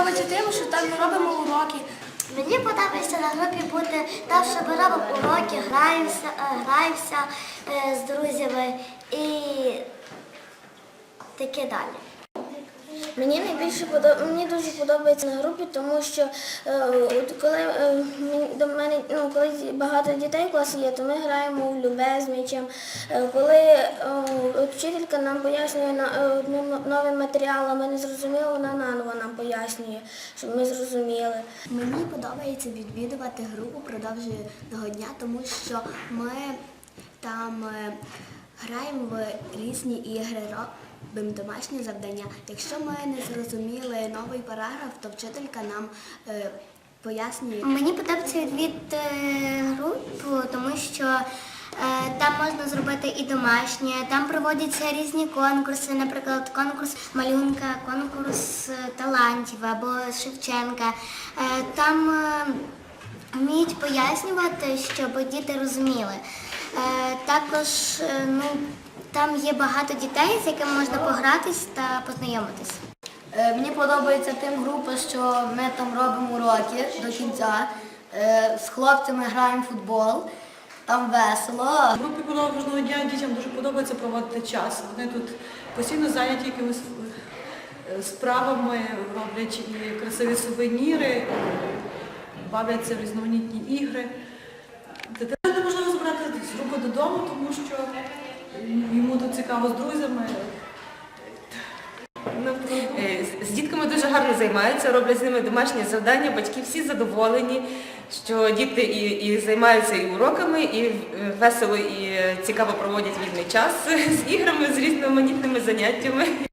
подобається тим, що там ми робимо уроки. Мені подобається на групі бути там, що ми робимо уроки, граємося, е, граємося е, з друзями і таке далі. Мені найбільше подо- мені дуже подобається на групі, тому що е, от коли е, до мене ну, коли багато дітей в класі є, то ми граємо в любе з м'ячем. Е, коли е, от вчителька нам пояснює на е, одним новим матеріалом, ми не зрозуміли, вона наново пояснює, щоб ми зрозуміли. Мені подобається відвідувати групу продовженого дня, тому що ми там е, граємо в різні ігри, робимо домашні завдання. Якщо ми не зрозуміли новий параграф, то вчителька нам е, пояснює. Мені подобається відвід е, групу, тому що там можна зробити і домашнє, там проводяться різні конкурси, наприклад, конкурс малюнка, конкурс е, талантів або Шевченка. Е, Там е, вміють пояснювати, щоб діти розуміли. Е, Також е, ну, там є багато дітей, з якими можна погратись та познайомитись. Е, Мені подобається тим група, що ми там робимо уроки до кінця. Е, З хлопцями граємо в футбол, там весело. В групі подорожного дня дітям дуже подобається проводити час. Вони тут постійно зайняті якимись е, справами, роблять і красиві сувеніри, бавляться в різноманітні ігри. Дитина не можна розбирати з групи додому, тому що йому тут цікаво з друзями. Е, з- З дітками дуже гарно займаються, роблять з ними домашні завдання, батьки всі задоволені, що діти і, і займаються і уроками, і е, весело і е, цікаво проводять вільний час з іграми, з різноманітними заняттями.